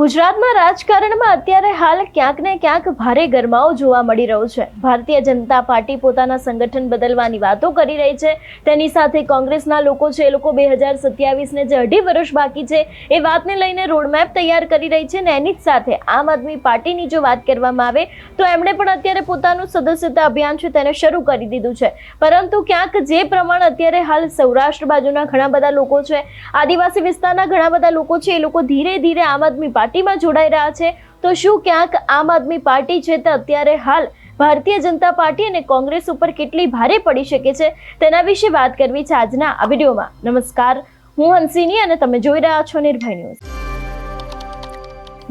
ગુજરાતના રાજકારણમાં અત્યારે હાલ ક્યાંક ને ક્યાંક ભારે ગરમાવો જોવા મળી રહ્યો છે. ભારતીય જનતા પાર્ટી પોતાના સંગઠન બદલવાની વાતો કરી રહી છે. તેની સાથે કોંગ્રેસના લોકો છે, એ લોકો બે હજાર સત્યાવીસને જે અઢી વર્ષ બાકી છે, એ વાતને લઈને રોડમેપ તૈયાર કરી રહી છે ને એની જ સાથે આમ આદમી પાર્ટીની જો વાત કરવામાં આવે, તો એમણે પણ અત્યારે પોતાનું સદસ્યતા અભિયાન છે તેને શરૂ કરી દીધું છે. પરંતુ ક્યાંક જે પ્રમાણે અત્યારે હાલ સૌરાષ્ટ્ર બાજુના ઘણા બધા લોકો છે, આદિવાસી વિસ્તારના ઘણા બધા લોકો છે, એ લોકો ધીરે ધીરે આમ આદમી પાર્ટીમાં જોડાઈ રહ્યા છે. તો શું ક્યાંક આમ આદમી પાર્ટી છે તે અત્યારે હાલ ભારતીય જનતા પાર્ટી અને કોંગ્રેસ ઉપર કેટલી ભારે પડી શકે છે તેના વિશે વાત કરવી છે આજના આ વિડીયોમાં. નમસ્કાર. હું હંસિની અને તમે જોઈ રહ્યા છો નિર્ભય ન્યૂઝ.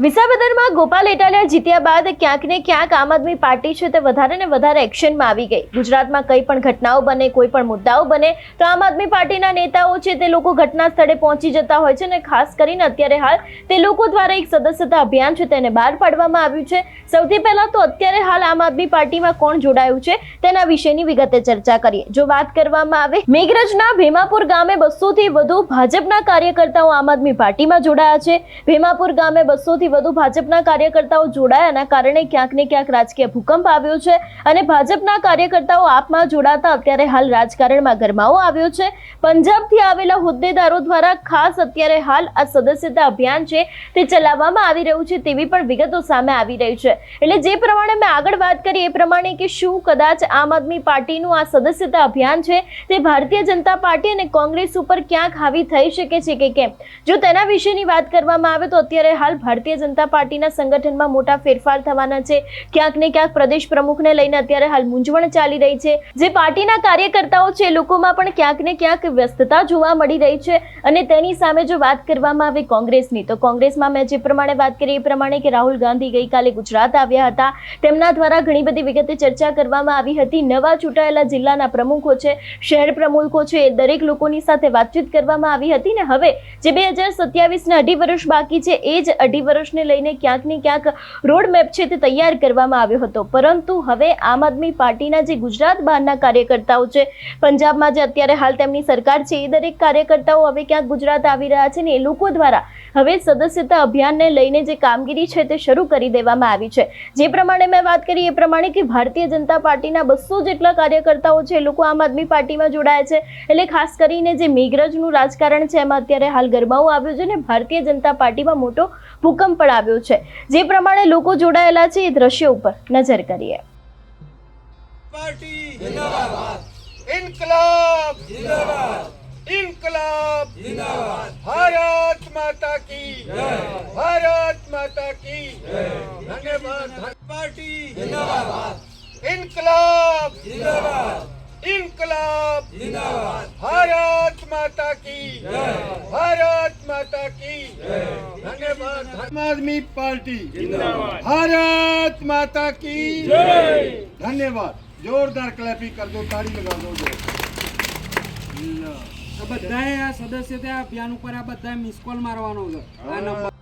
વિસાવદરમાં ગોપાલ ઇટાલિયા જીત્યા બાદ ક્યાંક ને ક્યાંક આમ આદમી પાર્ટી છે તે વધારે ને વધારે એક્શનમાં આવી ગઈ. ગુજરાતમાં કઈ પણ ઘટનાઓ બને, કોઈ પણ મુદ્દાઓ બને, તો આમ આદમી પાર્ટીના નેતાઓ છે તે લોકો ઘટના સ્થળે પહોંચી જતા હોય છે અને ખાસ કરીને અત્યારે હાલ તે લોકો દ્વારા એક સદસ્યતા અભિયાન છે તેને બહાર પાડવામાં આવ્યું છે. સૌથી પહેલાં તો અત્યારે હાલ આમ આદમી પાર્ટીમાં કોણ જોડાયું છે તેના વિશેની વિગતે ચર્ચા કરીએ. જો વાત કરવામાં આવે, મેઘરજના ભીમાપુર ગામે બસોથી વધુ ભાજપના કાર્યકર્તાઓ આમ આદમી પાર્ટીમાં જોડાયા છે. ભીમાપુર ગામે બસો થી વધુ ભાજપના કાર્યકર્તાઓ જોડાયાના કારણે ક્યાંક ને ક્યાંક રાજકીય ભૂકંપ આવ્યો છે અને ભાજપના કાર્યકર્તાઓ આપમાં જોડાતા અત્યારે હાલ રાજકારણમાં ગરમાવો આવ્યો છે. પંજાબથી આવેલા હોદ્દેદારો દ્વારા ખાસ અત્યારે હાલ આ સદસ્યતા અભિયાન છે તે ચલાવવામાં આવી રહ્યું છે તેવી પણ વિગતો સામે આવી રહી છે. એટલે જે પ્રમાણે મેં આગળ વાત કરી એ પ્રમાણે કે શું કદાચ આમ આદમી પાર્ટીનું આ સદસ્યતા અભિયાન છે તે ભારતીય જનતા પાર્ટી અને કોંગ્રેસ ઉપર ક્યાંક હાવી થઈ શકે છે કે કેમ? જો તેના વિશેની વાત કરવામાં આવે તો અત્યારે હાલ ભારતીય જનતા પાર્ટીના સંગઠનમાં મોટા ફેરફાર થવાના છે. ક્યાંક ને ક્યાંક પ્રદેશ પ્રમુખને લઈને અત્યારે હાલ મૂંઝવણ ચાલી રહી છે. જે પાર્ટીના કાર્યકર્તાઓ છે, લોકોમાં પણ ક્યાંક ને ક્યાંક વ્યસ્તતા જોવા મળી રહી છે. અને તેની સામે જો વાત કરવામાં આવે કોંગ્રેસની, તો કોંગ્રેસમાં મેં જે પ્રમાણે વાત કરી, એ પ્રમાણે કે રાહુલ ગાંધી ગઈકાલે ગુજરાત આવ્યા હતા. તેમના દ્વારા ઘણી બધી વિગતે ચર્ચા કરવામાં આવી હતી. નવા ચૂંટાયેલા જિલ્લાના પ્રમુખો છે, શહેર પ્રમુખો છે, એ દરેક લોકોની સાથે વાતચીત કરવામાં આવી હતી. ને હવે જે બે હજાર સત્યાવીસને અઢી વર્ષ બાકી છે, એ જ અઢી વર્ષને લઈને ક્યાંક ને ક્યાંક રોડ મેપ છે તે તૈયાર કરવામાં આવ્યો હતો. પરંતુ હવે આમ આદમી પાર્ટીના જે ગુજરાત બહારના કાર્યકર્તાઓ છે, પંજાબમાં જે અત્યારે હાલ તેમની સરકાર છે, એ દરેક કાર્યકર્તાઓ હવે ક્યાંક ગુજરાત આવી રહ્યા છે ને એ લોકો દ્વારા હવે સદસ્યતા અભિયાનને લઈને જે કામગીરી છે તે શરૂ કરી દેવામાં આવી છે. જે પ્રમાણે મેં વાત કરી એ પ્રમાણે કે ભારતીય જનતા પાર્ટીના બસો જેટલા કાર્યકર્તાઓ છે એ લોકો આમ આદમી પાર્ટીમાં જોડાયા છે. એટલે ખાસ કરીને જે મેઘરજનું રાજકારણ છે, એમાં અત્યારે હાલ ગરબાઓ આવ્યો છે ને ભારતીય જનતા પાર્ટીમાં મોટો ભૂકંપ ભૂકંપ પણ આવ્યો છે. જે પ્રમાણે લોકો જોડાયેલા છે એ દ્રશ્યો ઉપર નજર કરીએ. ભારત માતા કી ભારત માતા કી ભારત માતા કી અને ધર્મ આદમી પાર્ટી. ભારત માતા કી ધન્યવાદ. જોરદાર ક્લેપિંગ કરજો તાળી લગાવજો. બધાએ આ સદસ્ય ત્યાં અભિયાન ઉપર આ બધા મિસ કોલ મારવાનો છે. આ નંબર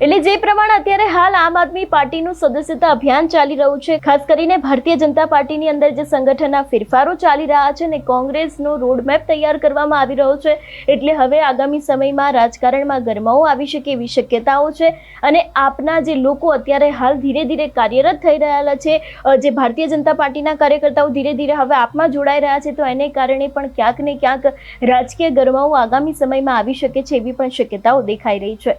એટલે જે પ્રમાણે અત્યારે હાલ આમ આદમી પાર્ટીનું સદસ્યતા અભિયાન ચાલી રહ્યું છે, ખાસ કરીને ભારતીય જનતા પાર્ટીની અંદર જે સંગઠનના ફેરફારો ચાલી રહ્યા છે ને કોંગ્રેસનો રોડમેપ તૈયાર કરવામાં આવી રહ્યો છે, એટલે હવે આગામી સમયમાં રાજકારણમાં ગરમાવો આવી શકે એવી શક્યતાઓ છે અને આપના જે લોકો અત્યારે હાલ ધીરે ધીરે કાર્યરત થઈ રહ્યા છે જે ભારતીય જનતા પાર્ટીના કાર્યકર્તાઓ ધીરે ધીરે હવે આપમાં જોડાઈ રહ્યા છે, તો એને કારણે પણ ક્યાંક ને ક્યાંક રાજકીય ગરમાવો આગામી સમયમાં આવી શકે છે એવી પણ શક્યતાઓ દેખાઈ રહી છે.